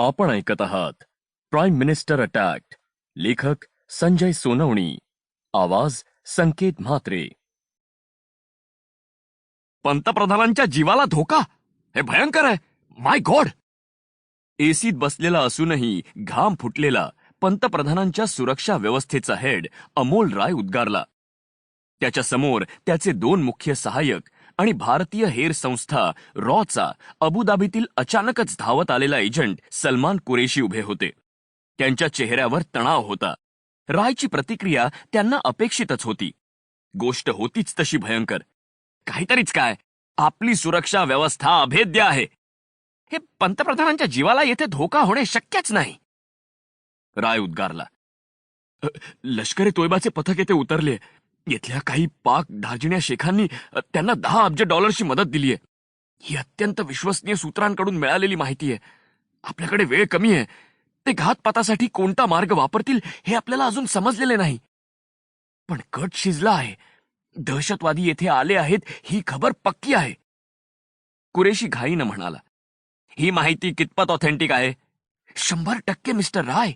आपण ऐकत आहात. प्राईम मिनिस्टर अटॅक्ट लेखक संजय सोनवणी. आवाज संकेत म्हात्रे. पंतप्रधानांच्या जीवाला धोका? हे भयंकर आहे. माय गॉड एसीत बसलेला असूनही घाम फुटलेला पंतप्रधानांच्या सुरक्षा व्यवस्थेचा हेड अमोल राय उद्गारला. त्याच्यासमोर त्याचे दोन मुख्य सहाय्यक आणि भारतीय हेर संस्था रॉचा अबुधाबीतील अचानकच धावत आलेला एजंट सलमान कुरेशी उभे होते. त्यांच्या चेहऱ्यावर तणाव होता. रायची प्रतिक्रिया त्यांना अपेक्षितच होती. गोष्ट होतीच तशी भयंकर. काहीतरीच काय? आपली सुरक्षा व्यवस्था अभेद्य आहे. हे पंतप्रधानांच्या जीवाला येथे धोका होणे शक्यच नाही. राय उद्गारला. लष्करे लष्करी तोयबाचे पथक येथे उतरले. येथल्या काही पाक धाजण्या शेखांनी त्यांना दहा अब्ज डॉलरची मदत दिलीये. ही अत्यंत विश्वसनीय सूत्रांकडून मिळालेली माहिती आहे. आपल्याकडे वेळ कमी आहे. ते घातपातासाठी कोणता मार्ग वापरतील हे आपल्याला अजून समजलेले नाही. पण कट शिजला आहे. दहशतवादी येथे आले आहेत ही खबर पक्की आहे. कुरेशी घाईनं म्हणाला ही माहिती कितपत ऑथेंटिक आहे? शंभर टक्के मिस्टर राय.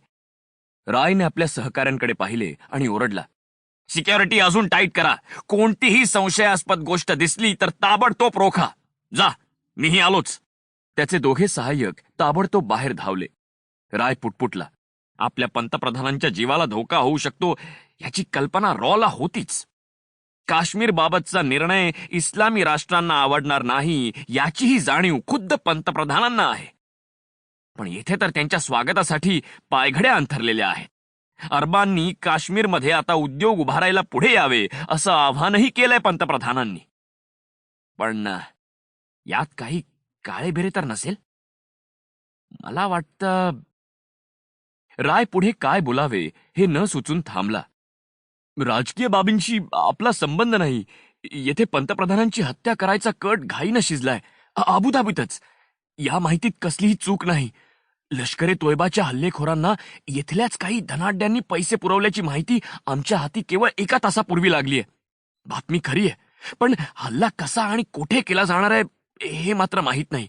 रायने आपल्या सहकाऱ्यांकडे पाहिले आणि ओरडला सिक्युरिटी अजून टाईट करा. कोणतीही संशयास्पद गोष्ट दिसली तर ताबडतोब रोखा. जा मीही आलोच. त्याचे दोघे सहाय्यक ताबडतोब बाहेर धावले. राय पुटपुटला आपल्या पंतप्रधानांच्या जीवाला धोका होऊ शकतो याची कल्पना रॉला होतीच. काश्मीर बाबतचा निर्णय इस्लामी राष्ट्रांना आवडणार नाही याचीही जाणीव खुद्द पंतप्रधानांना आहे. पण येथे तर त्यांच्या स्वागतासाठी पायघड्या अंथरलेल्या आहेत. अरबांनी काश्मीरमध्ये आता उद्योग उभारायला पुढे यावे असं आव्हानही केलंय पंतप्रधानांनी. पण यात काही काळेबेरे तर नसेल? मला वाटतं राय पुढे काय बोलावे हे न सुचून थांबला. राजकीय बाबींशी आपला संबंध नाही. येथे पंतप्रधानांची हत्या करायचा कट घाईनं शिजलाय. अबुधाबीतच या माहितीत कसलीही चूक नाही. लष्करे तोयबाच्या हल्लेखोरांना येथल्याच काही धनाढ्यांनी पैसे पुरवल्याची माहिती आमच्या हाती केवळ एका तासापूर्वी लागलीय. बातमी खरी आहे पण हल्ला कसा आणि कुठे केला जाणार आहे हे मात्र माहीत नाही.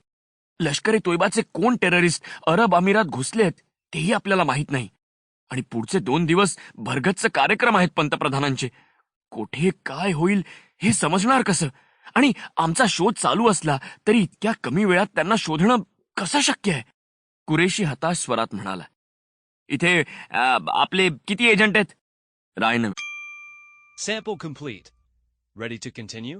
लष्करी तोयबाचे कोण टेररिस्ट अरब अमिरात घुसलेत तेही आपल्याला माहीत नाही. आणि पुढचे दोन दिवस भरगतचं कार्यक्रम आहेत पंतप्रधानांचे. कुठे काय होईल हे समजणार कसं? आणि आमचा शोध चालू असला तरी इतक्या कमी वेळात त्यांना शोधणं कसं शक्य आहे? कुरेशी हताश स्वरात म्हणाला इथे आपले किती एजंट आहेत रायनं Sample complete. Ready to continue?